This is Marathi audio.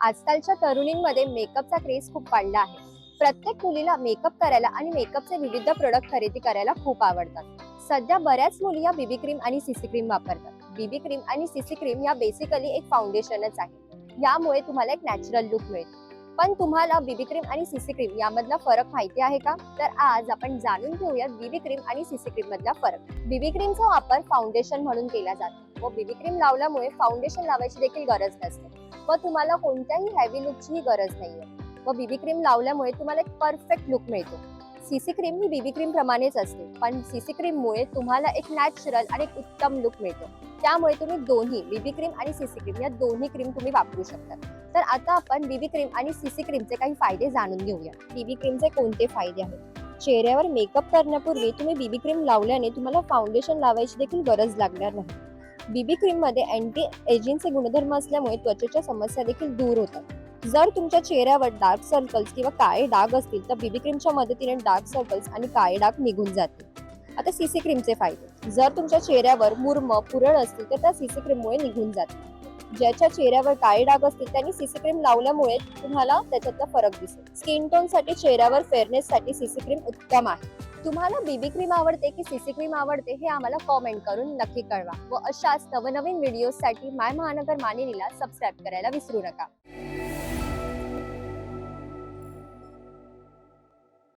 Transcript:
आजकालच्या तरुणींमध्ये मेकअपचा क्रेज खूप वाढला आहे. प्रत्येक मुलीला मेकअप करायला आणि मेकअपचे विविध प्रोडक्ट खरेदी करायला खूप आवडतात. सध्या बऱ्याच मुली या बीबी क्रीम आणि सीसी क्रीम वापरतात. बीबी क्रीम आणि सीसी क्रीम या बेसिकली एक फाउंडेशनच आहे. यामुळे तुम्हाला एक नॅचरल लुक मिळतो पण तुम्हाला बीबी क्रीम आणि सीसी क्रीम यामधला फरक माहिती आहे का? तर आज आपण जाणून घेऊयात बीबी क्रीम आणि सीसी क्रीम मधला फरक. बीबी क्रीमचा वापर फाउंडेशन म्हणून केला जातो. व बीबी क्रीम लावल्यामुळे फाउंडेशन लावायची देखील गरज नसते. व तुम्हाला कोणत्याही हॅवी लुकचीही गरज नाहीये. व बीबी क्रीम लावल्यामुळे तुम्हाला एक परफेक्ट लुक मिळतो. सीसी क्रीम ही बीबी क्रीम प्रमाणेच असते. पण सीसी क्रीम मुळे तुम्हाला एक नॅचरल आणि एक उत्तम लुक मिळतो. त्यामुळे तुम्ही दोन्ही बीबी क्रीम आणि सीसी क्रीम या दोन्ही क्रीम तुम्ही वापरू शकता. तर आता आपण बीबी क्रीम आणि सीसी क्रीमचे काही फायदे जाणून घेऊया. बीबी क्रीमचे कोणते फायदे आहेत? चेहऱ्यावर मेकअप करण्यापूर्वी तुम्ही बीबी क्रीम लावल्याने तुम्हाला फाउंडेशन लावायची देखील गरज लागणार नाही. बीबी क्रीममध्ये अँटी एजिंगचे गुणधर्म असल्यामुळे त्वचेच्या समस्या देखील दूर होतात. जर तुमच्या चेहऱ्यावर डार्क सर्कल्स किंवा काळे डाग असतील तर बीबी क्रीमच्या मदतीने डार्क सर्कल्स आणि काळे डाग निघून जातील. आता सीसी क्रीमचे फायदे. जर तुमच्या चेहऱ्यावर मुरम पुरळ असतील तर त्या सीसी क्रीममुळे निघून जातील. ज्याच्या चेहऱ्यावर काळे डाग असतील त्यांनी सीसी क्रीम लावल्यामुळे तुम्हाला त्याच्यातला फरक दिसेल. स्किन टोनसाठी चेहऱ्यावर फेअरनेस साठी सीसी क्रीम उत्तम आहे. तुम्हाला बीबी क्रीम आवडते की सीसी क्रीम आवडते हे आम्हाला कॉमेंट करून नक्की कळवा. व अशाच नवनवीन व्हिडिओसाठी माय महानगर मानिनीला सबस्क्राईब करायला विसरू नका.